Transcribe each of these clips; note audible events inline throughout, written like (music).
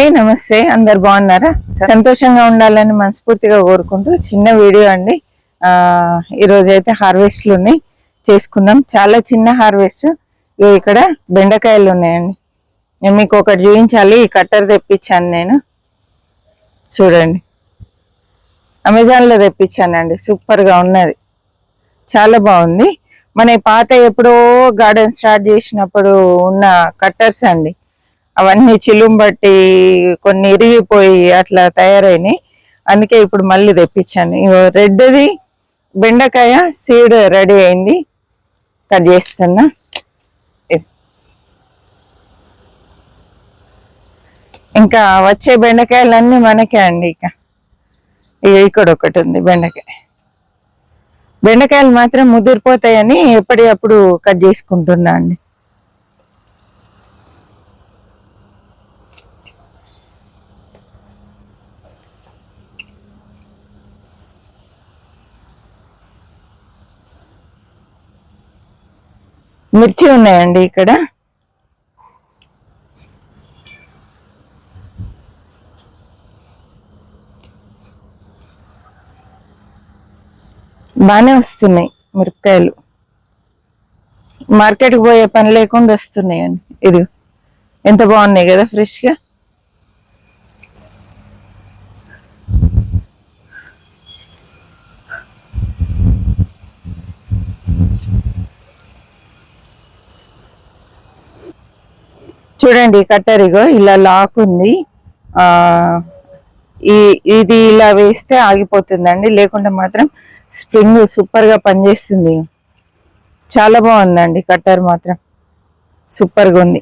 అండి నమస్తే అందరు బాగున్నారా? సంతోషంగా ఉండాలని మనస్ఫూర్తిగా కోరుకుంటూ చిన్న వీడియో అండి. ఆ ఈ రోజు అయితే హార్వెస్ట్లు ఉన్నాయి చేసుకున్నాం చాలా చిన్న హార్వెస్ట్. ఇక్కడ బెండకాయలు ఉన్నాయండి. నేను మీకు ఒకటి చూపించాలి ఈ కట్టర్ తెప్పించాను నేను. చూడండి. అమెజాన్లో తెప్పించానండి సూపర్గా ఉన్నది. చాలా బాగుంది. మన పాత ఎప్పుడో గార్డెన్ స్టార్ట్ చేసినప్పుడు ఉన్న కట్టర్స్ అండి. అవన్నీ చిలుం బట్టి కొన్ని ఇరిగిపోయి అట్లా తయారైనాయి. అందుకే ఇప్పుడు మళ్ళీ తెప్పించాను. ఇగో రెడ్ది బెండకాయ సీడ్ రెడీ అయింది. కట్ చేస్తున్నా. ఇంకా వచ్చే బెండకాయలన్నీ మనకే అండి ఇక. ఇక్కడ ఒకటి ఉంది బెండకాయ. బెండకాయలు మాత్రం ముదిరిపోతాయని ఎప్పటికప్పుడు కట్ చేసుకుంటున్నా అండి. మిర్చి ఉన్నాయండి ఇక్కడ. బాగానే వస్తున్నాయి మిరపకాయలు. మార్కెట్కి పోయే పని లేకుండా వస్తున్నాయి అండి ఇది ఎంత బాగున్నాయి కదా ఫ్రెష్గా చూడండి కట్టర్ ఇగో ఇలా లాక్ ఉంది. ఆ ఈ ఇది ఇలా వేస్తే ఆగిపోతుందండి. లేకుంటే మాత్రం స్ప్రింగ్ సూపర్గా పనిచేస్తుంది. చాలా బాగుందండి కట్టర్ మాత్రం. సూపర్గా ఉంది.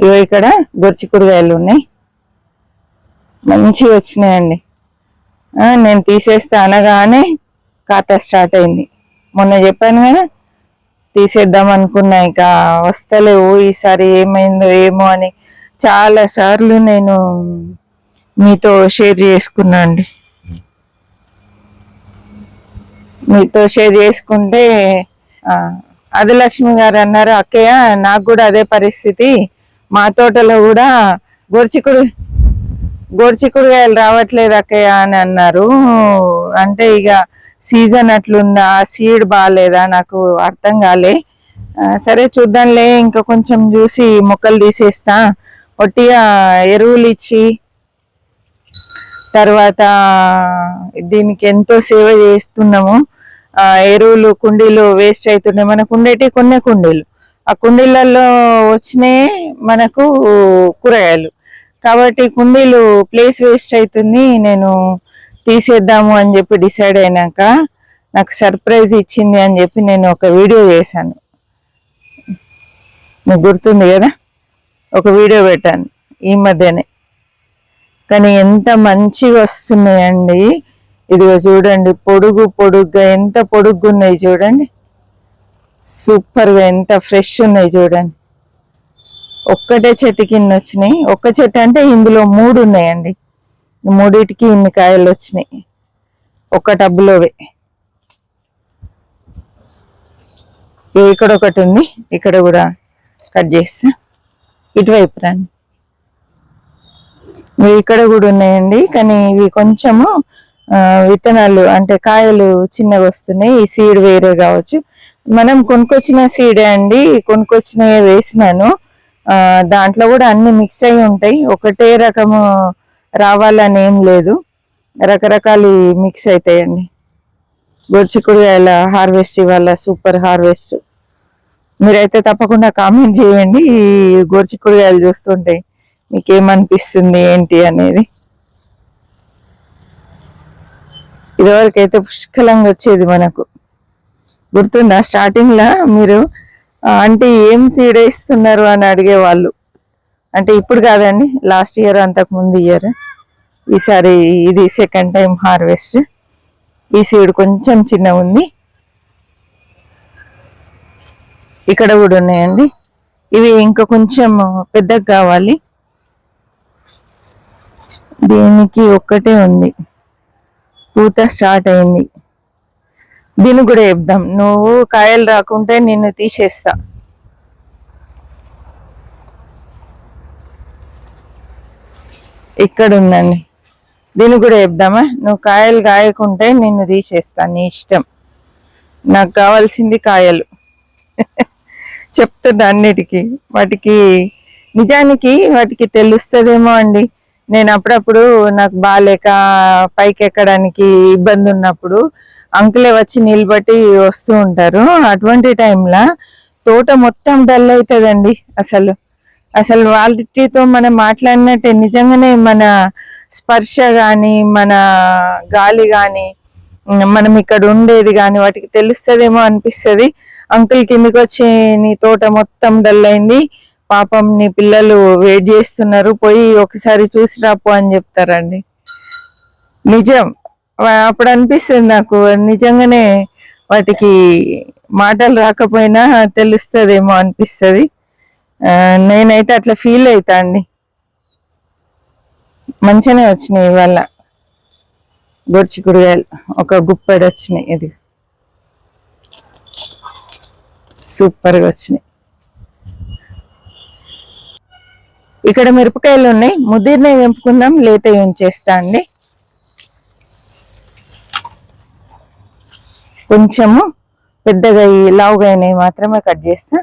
ఇగో ఇక్కడ గొర్చి కూరగాయలు ఉన్నాయి. మంచిగా వచ్చినాయండి. నేను తీసేస్తే అనగానే ఖాతా స్టార్ట్ అయింది. మొన్న చెప్పాను కదా తీసేద్దాం అనుకున్నా ఇక వస్తలేవు. ఈసారి ఏమైందో ఏమో అని చాలా సార్లు నేను మీతో షేర్ చేసుకున్నా అండి. మీతో షేర్ చేసుకుంటే ఆ, గారు అన్నారు అక్కయ్య నాకు కూడా అదే పరిస్థితి. మా తోటలో కూడా గోర్చికుడు గోర్చికుడుగాయలు రావట్లేదు అక్కయ్య అని అన్నారు. అంటే ఇక సీజన్ అట్లుందా సీడ్ బాగాలేదా నాకు అర్థం కాలే. సరే చూద్దాంలే ఇంకా కొంచెం చూసి మొక్కలు తీసేస్తా. ఒట్టిగా ఎరువులు ఇచ్చి తర్వాత దీనికి ఎంతో సేవ చేస్తున్నాము. ఎరువులు కుండీలు వేస్ట్ అవుతున్నాయి మనకు ఉండేటి కొన్ని కుండీలు. ఆ కుండీలలో వచ్చినాయి మనకు కూరగాయలు. కాబట్టి కుండీలు ప్లేస్ వేస్ట్ అవుతుంది. నేను తీసేద్దాము అని చెప్పి డిసైడ్ అయినాక నాకు సర్ప్రైజ్ ఇచ్చింది అని చెప్పి నేను ఒక వీడియో చేశాను. మీకు గుర్తుంది కదా? ఒక వీడియో పెట్టాను ఈ మధ్యనే. కానీ ఎంత మంచిగా వస్తున్నాయండి. ఇదిగో చూడండి పొడుగు పొడుగ్గా ఎంత పొడుగ్గా ఉన్నాయి చూడండి. సూపర్గా ఎంత ఫ్రెష్ ఉన్నాయి చూడండి. ఒక్కటే చెట్టు కింద వచ్చినాయి. ఒక్క చెట్టు అంటే ఇందులో మూడు ఉన్నాయండి. మూడిటికి ఇన్ని కాయలు వచ్చినాయి. ఒక టబ్బులోవే. ఇక్కడ ఒకటి ఉంది. ఇక్కడ కూడా కట్ చేస్తా. ఇటువైపు రండి. ఇక్కడ కూడా ఉన్నాయండి. కానీ ఇవి కొంచెము విత్తనాలు అంటే కాయలు చిన్నగా వస్తున్నాయి. ఈ సీడ్ వేరే కావచ్చు. మనం కొనుక్కొచ్చిన సీడే అండి. కొనుక్కొచ్చినవి వేసినాను. దాంట్లో కూడా అన్ని మిక్స్ అయి ఉంటాయి. ఒకటే రకము రావాలని ఏం లేదు. రకరకాలు మిక్స్ అవుతాయండి గొర్చికుడుగాయల హార్వెస్ట్ ఇవాళ సూపర్ హార్వెస్ట్ మీరైతే తప్పకుండా కామెంట్ చేయండి. ఈ గోర్చికుడుగాయలు చూస్తుంటే మీకు ఏమనిపిస్తుంది ఏంటి అనేది. ఇదివరకైతే పుష్కలంగా వచ్చేది మనకు. గుర్తుందా? స్టార్టింగ్లో మీరు అంటే ఏం సీడ్ వేస్తున్నారు? అని అడిగేవాళ్ళు. అంటే ఇప్పుడు కాదండి లాస్ట్ ఇయర్ అంతకు ముందు ఇయర్ ఈసారి ఇది సెకండ్ టైం హార్వెస్ట్ ఈ సీడ్ కొంచెం చిన్న ఉంది. ఇక్కడ కూడా ఉన్నాయండి. ఇవి ఇంకా కొంచెం పెద్దగా కావాలి. దీనికి ఒక్కటే ఉంది. పూత స్టార్ట్ అయింది. దీన్ని కూడా చెప్దాం నువ్వు కాయలు రాకుంటే నిన్ను తీసేస్తా. ఇక్కడ ఉందండి దీన్ని కూడా చెప్దామా నువ్వు కాయలు కాయకుంటే నిన్ను తీసేస్తాను నీ ఇష్టం. నాకు కావాల్సింది కాయలు. (laughs) చెప్తుంది అన్నిటికీ. వాటికి నిజానికి వాటికి తెలుస్తుందేమో అండి. నేను అప్పుడప్పుడు నాకు బాగాలేక పైకి ఎక్కడానికి ఇబ్బంది ఉన్నప్పుడు అంకులే వచ్చి నిలబట్టి వస్తూ ఉంటారు. అటువంటి టైంలో తోట మొత్తం డల్ అవుతుందండి అసలు. అసలు వాళ్ళతో మనం మాట్లాడినట్టే నిజంగానే మన స్పర్శ కానీ మన గాలి కానీ మనం ఇక్కడ ఉండేది కానీ వాటికి తెలుస్తుందేమో అనిపిస్తుంది. అంకుల్ కిందికి వచ్చి నీ తోట మొత్తం డల్ అయింది. పాపం నీ పిల్లలు వెయిట్ చేస్తున్నారు. పోయి ఒకసారి చూసి రాపో అని చెప్తారండి. నిజం. అప్పుడు అనిపిస్తుంది నాకు. నిజంగానే వాటికి మాటలు రాకపోయినా తెలుస్తుందేమో అనిపిస్తుంది. నేనైతే అట్లా ఫీల్ అవుతా అండి. మంచిగానే వచ్చినాయి ఇవాళ. గొడుచుకుడుగాయలు ఒక గుప్పెడు వచ్చినాయి ఇది. సూపర్గా వచ్చినాయి. ఇక్కడ మిరపకాయలు ఉన్నాయి. ముదిరినవి వెంపుకుందాం లేత ఉంచేస్తా అండి. కొంచెము పెద్దగా ఈ లావుగా అయినవి మాత్రమే కట్ చేస్తా.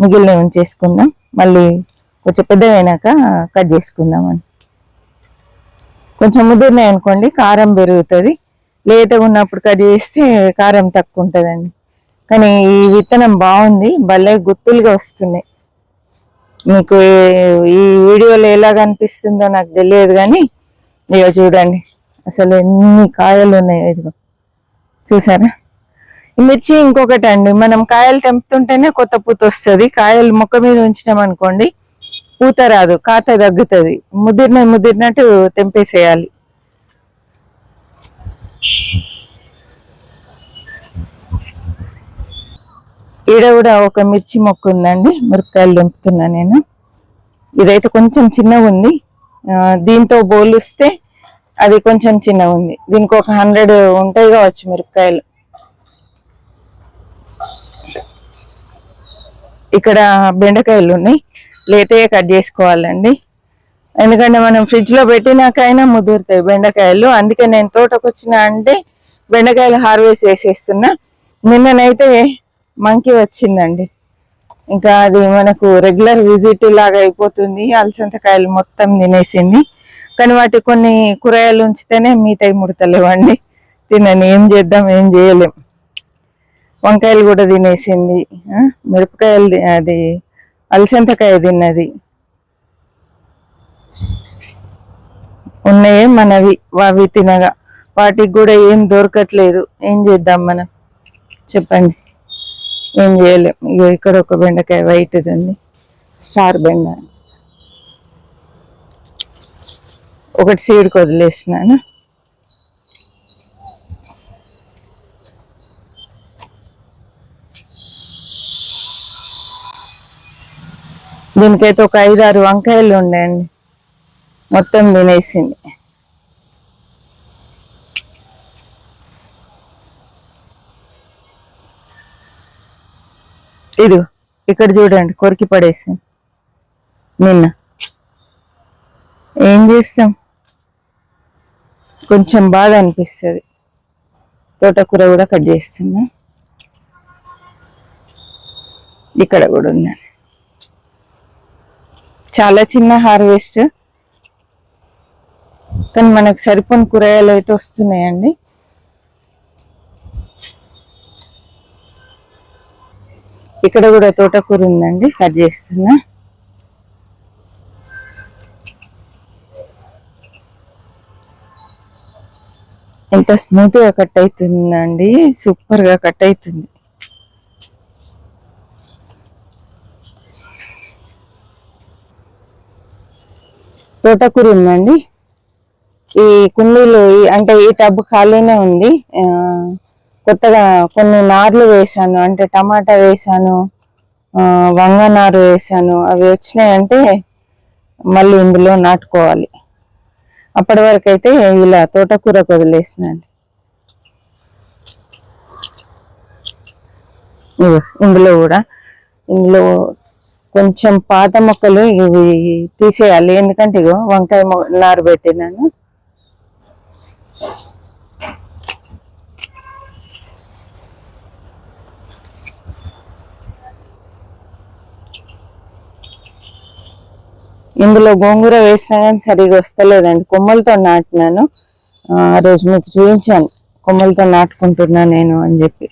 మిగిలినవి ఉంచేసుకుందాం మళ్ళీ కొంచెం పెద్దగా అయినాక కట్ చేసుకుందామని. కొంచెం ముదిరినాయి అనుకోండి కారం పెరుగుతుంది. లేతగా ఉన్నప్పుడు కట్ చేస్తే కారం తక్కువ ఉంటుందండి కానీ ఈ విత్తనం బాగుంది భలే గుత్తులుగా వస్తున్నాయి. మీకు ఈ- వీడియోలో ఎలా కనిపిస్తుందో నాకు తెలియదు కానీ ఇక చూడండి. అసలు ఎన్ని కాయలు ఉన్నాయి ఇదిగో. చూసారా? మిర్చి ఇంకొకటి అండి మనం కాయలు తెంపుతుంటేనే కొత్త పూత వస్తుంది. కాయలు మొక్క మీద ఉంచినాం అనుకోండి పూత రాదు కాత తగ్గుతుంది. ముదిరిన ముదిరినట్టు తెంపేసేయాలి. ఈడ కూడా ఒక మిర్చి మొక్క ఉందండి. మిరపకాయలు తెంపుతున్నా నేను. ఇదైతే కొంచెం చిన్నగా ఉంది. దీంతో పోలిస్తే అది కొంచెం చిన్నగా ఉంది. దీనికి ఒక హండ్రెడ్ ఉంటాయి కావచ్చు మిరపకాయలు. ఇక్కడ బెండకాయలు ఉన్నాయి. లేతగా కట్ చేసుకోవాలండి. ఎందుకంటే మనం ఫ్రిడ్జ్లో పెట్టినాకైనా ముదురుతాయి బెండకాయలు. అందుకే నేను తోటకు వచ్చిన అంటే బెండకాయలు హార్వెస్ట్ చేసేస్తున్నా. నిన్ననైతే మంకీ వచ్చిందండి. ఇంకా అది మనకు రెగ్యులర్ విజిట్ లాగా అయిపోతుంది. అలసంతకాయలు మొత్తం తినేసింది. కానీ వాటి కొన్ని కూరగాయలు ఉంచితేనే మిగతాయి ముడతలేవండి. తినని ఏం చేద్దాం ఏం చేయలేం. వంకాయలు కూడా తినేసింది. మిరపకాయలు అది అలసంతకాయ తిన్నది. ఉన్నాయే మనవి అవి తినగా. వాటికి కూడా ఏం దొరకట్లేదు. ఏం చేద్దాం మనం? చెప్పండి. ఏం చేయలేం? ఇగో ఇక్కడ ఒక బెండకాయ వైట్ ఉంది స్టార్ బెండ. ఒకటి సీడ్కి వదిలేసినాను. దీనికైతే ఒక ఐదారు వంకాయలు ఉండండి మొత్తం తినేసింది. ఇది ఇక్కడ చూడండి కొరికి పడేసింది. నిన్న. ఏం చేస్తాం? కొంచెం బాధ అనిపిస్తుంది. తోటకూర కూడా కట్ చేస్తున్నా. ఇక్కడ కూడా ఉందండి చాలా చిన్న హార్వెస్ట్. కానీ మనకు సరిపోని కూరగాయలు అయితే వస్తున్నాయండి. ఇక్కడ కూడా తోటకూర ఉందండి కట్ చేస్తున్నా. ఎంత స్మూత్గా కట్ అవుతుందండి సూపర్గా కట్ అవుతుంది. తోటకూర ఉందండి. ఈ కుండీలు అంటే ఈ టబ్ ఖాళీనే ఉంది. కొత్తగా కొన్ని నార్లు వేసాను అంటే టమాటా వేసాను వంగ నారు వేసాను అవి వచ్చినాయంటే మళ్ళీ ఇందులో నాటుకోవాలి. అప్పటి వరకు అయితే ఇలా తోటకూరకు వదిలేసినండి ఇందులో కూడా ఇందులో కొంచెం పాత మొక్కలు ఇవి తీసేయాలి. ఎందుకంటే ఇగో వంకాయ నారు పెట్టినాను. ఇందులో గోంగూర వేసినా కానీ సరిగా వస్తలేదండి. కొమ్మలతో నాటినాను. ఆ ఆ రోజు మీకు చూపించాను. కొమ్మలతో నాటుకుంటున్నా నేను అని చెప్పి.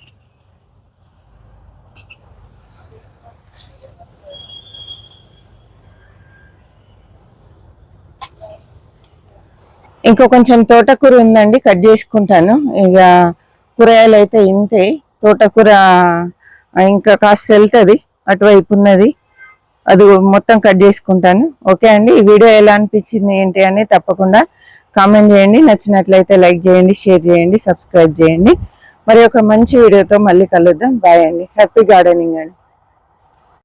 ఇంకో కొంచెం తోటకూర ఉందండి కట్ చేసుకుంటాను. ఇక కూరగాయలు అయితే ఇంతే. తోటకూర ఇంకా కాస్త వెళ్తుంది అటువైపు ఉన్నది. అది మొత్తం కట్ చేసుకుంటాను. ఓకే అండి ఈ వీడియో ఎలా అనిపించింది ఏంటి అని తప్పకుండా కామెంట్ చేయండి. నచ్చినట్లయితే లైక్ చేయండి షేర్ చేయండి సబ్స్క్రైబ్ చేయండి. మరి ఒక మంచి వీడియోతో మళ్ళీ కలుద్దాం. బాయ్ అండి. హ్యాపీ గార్డెనింగ్ అండి.